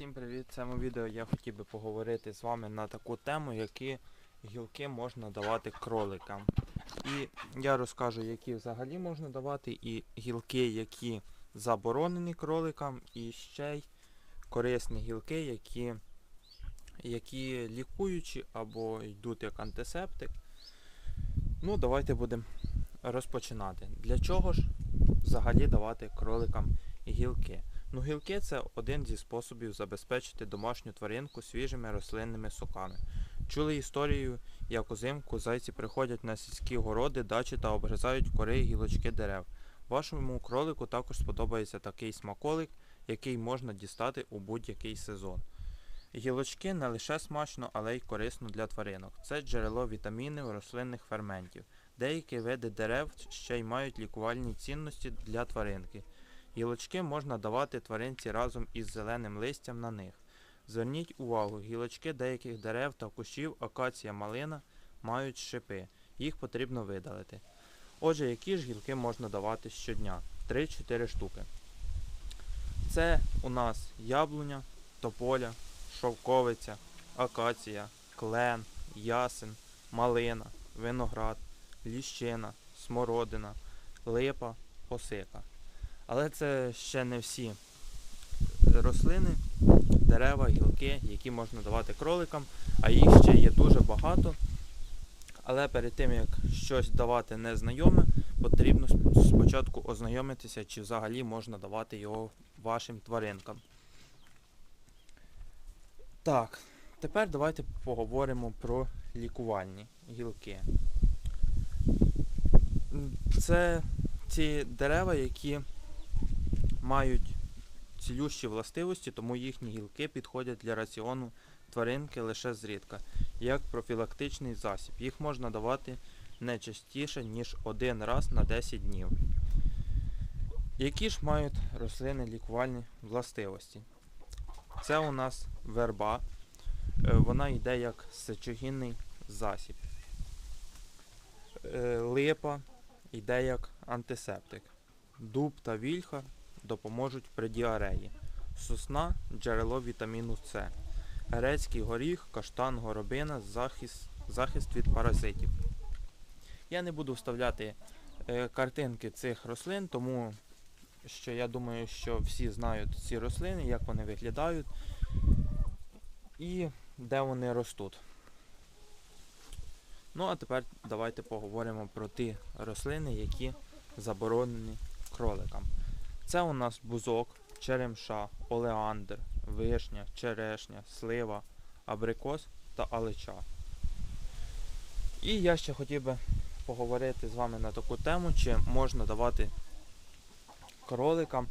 Всім привіт! В цьому відео я хотів би поговорити з вами на таку тему, які гілки можна давати кроликам. І я розкажу, які взагалі можна давати, і гілки, які заборонені кроликам, і ще й корисні гілки, які, які лікуючі або йдуть як антисептик. Ну, давайте будемо розпочинати. Для чого ж взагалі давати кроликам гілки? Ну, гілки це один зі способів забезпечити домашню тваринку свіжими рослинними соками. Чули історію, як узимку зайці приходять на сільські городи, дачі та обгризають кори і гілочки дерев. Вашому кролику також сподобається такий смаколик, який можна дістати у будь-який сезон. Гілочки не лише смачно, але й корисно для тваринок. Це джерело вітамінів рослинних ферментів. Деякі види дерев ще й мають лікувальні цінності для тваринки. Гілочки можна давати тваринці разом із зеленим листям на них. Зверніть увагу, гілочки деяких дерев та кущів, акація малина мають шипи. Їх потрібно видалити. Отже, які ж гілки можна давати щодня? 3-4 штуки. Це у нас яблуня, тополя, шовковиця, акація, клен, ясен, малина, виноград, ліщина, смородина, липа, осика. Але це ще не всі рослини, дерева, гілки, які можна давати кроликам, а їх ще є дуже багато. Але перед тим як щось давати незнайоме, потрібно спочатку ознайомитися, чи взагалі можна давати його вашим тваринкам. Так, тепер давайте поговоримо про лікувальні гілки. Це ці дерева, які мають цілющі властивості, тому їхні гілки підходять для раціону тваринки лише зрідка, як профілактичний засіб. Їх можна давати не частіше, ніж один раз на 10 днів. Які ж мають рослини лікувальні властивості? Це у нас верба. Е, Вона йде як сечогінний засіб. Е, Липа йде як антисептик. Дуб та вільха допоможуть при діареї. Сосна джерело вітаміну С. Грецький горіх, каштан, горобина захист, захист від паразитів. Я не буду вставляти е, картинки цих рослин, тому що я думаю, що всі знають ці рослини, як вони виглядають і де вони ростуть. Ну а тепер давайте поговоримо про ті рослини, які заборонені кроликам. Це у нас бузок, черемша, олеандр, вишня, черешня, слива, абрикос та алеча. І я ще хотів би поговорити з вами на таку тему, чи можна давати кроликам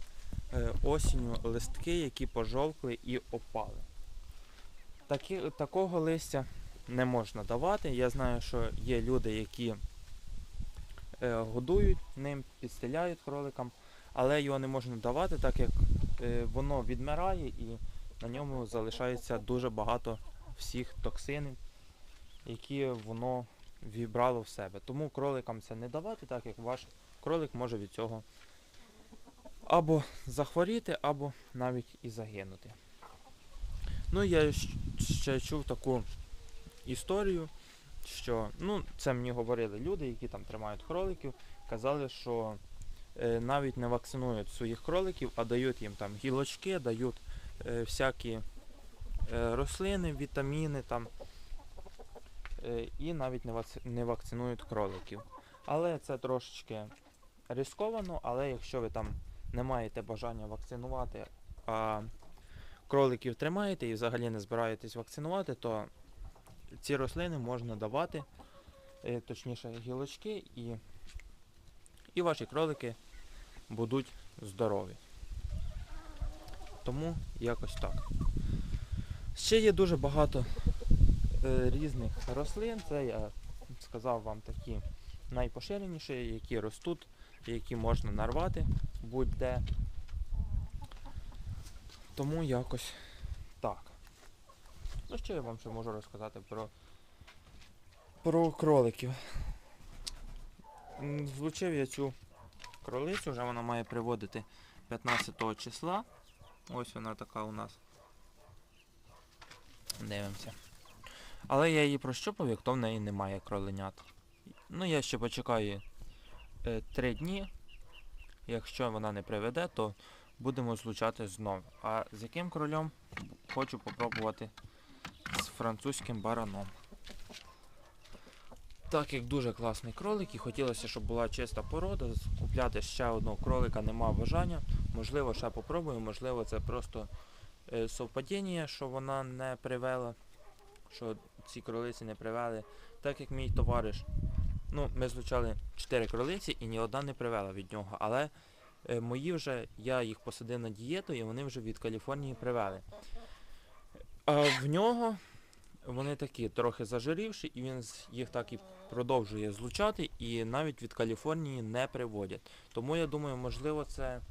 е, осінню листки, які пожовкли і опали. Такі, такого листя не можна давати. Я знаю, що є люди, які е, годують ним, підстеляють кроликам, але його не можна давати, так як е, воно відмирає і на ньому залишається дуже багато всіх токсинів, які воно вібрало в себе. Тому кроликам це не давати, так як ваш кролик може від цього або захворіти, або навіть і загинути. Ну, я ще чув таку історію, що ну, це мені говорили люди, які там тримають кроликів, казали, що навіть не вакцинують своїх кроликів, а дають їм там гілочки, дають е, всякі е, рослини, вітаміни там, е, і навіть не, вакцинують кроликів. Але це трошечки ризиковано, але якщо ви там не маєте бажання вакцинувати, а кроликів тримаєте і взагалі не збираєтесь вакцинувати, то ці рослини можна давати, е, точніше гілочки, і, і ваші кролики будуть здорові. Тому якось так. Ще є дуже багато е, різних рослин. Це я сказав вам такі найпоширеніші, які ростуть, які можна нарвати будь-де. Тому якось так. Ну що я вам ще можу розказати про, про кроликів. Злучив я цю кролицю, вже вона має приводити 15 числа. Ось вона така у нас Дивимося. Але я її прощупав, як то в неї немає кроленят. Ну, я ще почекаю е, три дні. Якщо вона не приведе, то будемо злучати знову. А з яким кролем хочу попробувати з французьким бараном. Так як дуже класний кролик і хотілося, щоб була чиста порода, купляти ще одного кролика нема бажання. Можливо, ще попробую, можливо, це просто е, совпадіння, що вона не привела, що ці кролиці не привели. Так як мій товариш, ну, ми злучали 4 кролиці і ні одна не привела від нього, але е, мої вже, я їх посадив на дієту і вони вже від Каліфорнії привели. А в нього вони такі трохи зажирівші, і він їх так і продовжує злучати, і навіть від Каліфорнії не приводять. Тому я думаю, можливо, це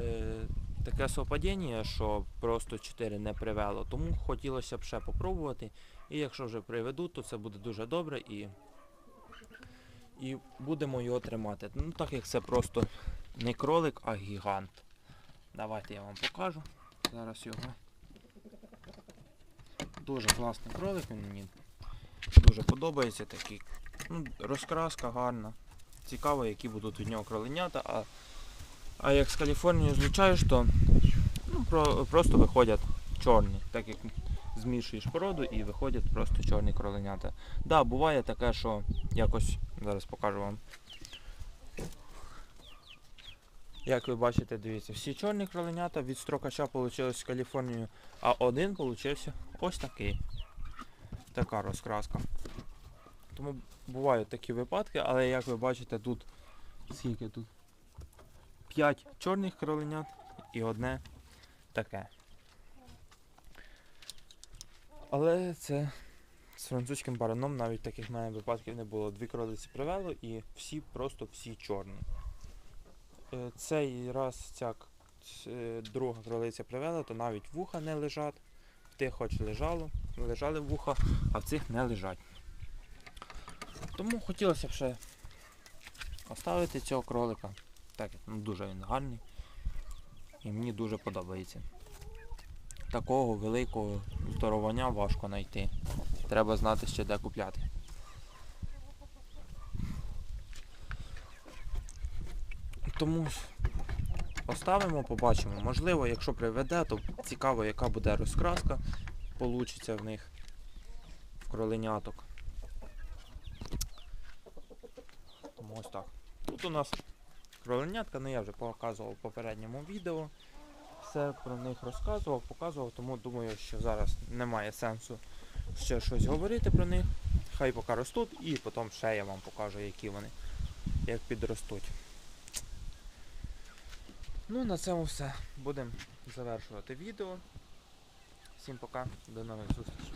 е, таке совпадіння, що просто 4 не привело. Тому хотілося б ще попробувати. І якщо вже приведуть, то це буде дуже добре і, і будемо його тримати. Ну так як це просто не кролик, а гігант. Давайте я вам покажу. Зараз його. Дуже класний кролик, він мені дуже подобається такий. Ну, розкраска гарна. Цікаво, які будуть від нього кроленята. А, а як з Каліфорнії злучаєш, то ну, про, просто виходять чорні. Так як змішуєш породу і виходять просто чорні кроленята. Да, буває таке, що якось зараз покажу вам. Як ви бачите, дивіться, всі чорні кроленята від строкача вийшли з Каліфорнії, а один получився ось такий. Така розкраска. Тому бувають такі випадки, але як ви бачите, тут скільки тут? 5 чорних кроленят і одне таке. Але це з французьким бараном навіть таких мене випадків не було. Дві кролиці привело і всі просто всі чорні. Е, Цей раз ця е, друга кролиця привела, то навіть вуха не лежать. В тих хоч лежало, лежали вуха, а в цих не лежать. Тому хотілося б ще оставити цього кролика. Так, ну, дуже він гарний. І мені дуже подобається. Такого великого здоровання важко знайти. Треба знати ще де купляти. Тому поставимо, побачимо. Можливо, якщо приведе, то цікаво, яка буде розкраска, получиться в них в кроленяток. Тому ось так. Тут у нас кроленятка, ну я вже показував в попередньому відео. Все про них розказував, показував, тому думаю, що зараз немає сенсу ще щось говорити про них. Хай поки ростуть і потім ще я вам покажу, які вони, як підростуть. Ну, на цьому все. Будемо завершувати відео. Всім пока, до нових зустрічей.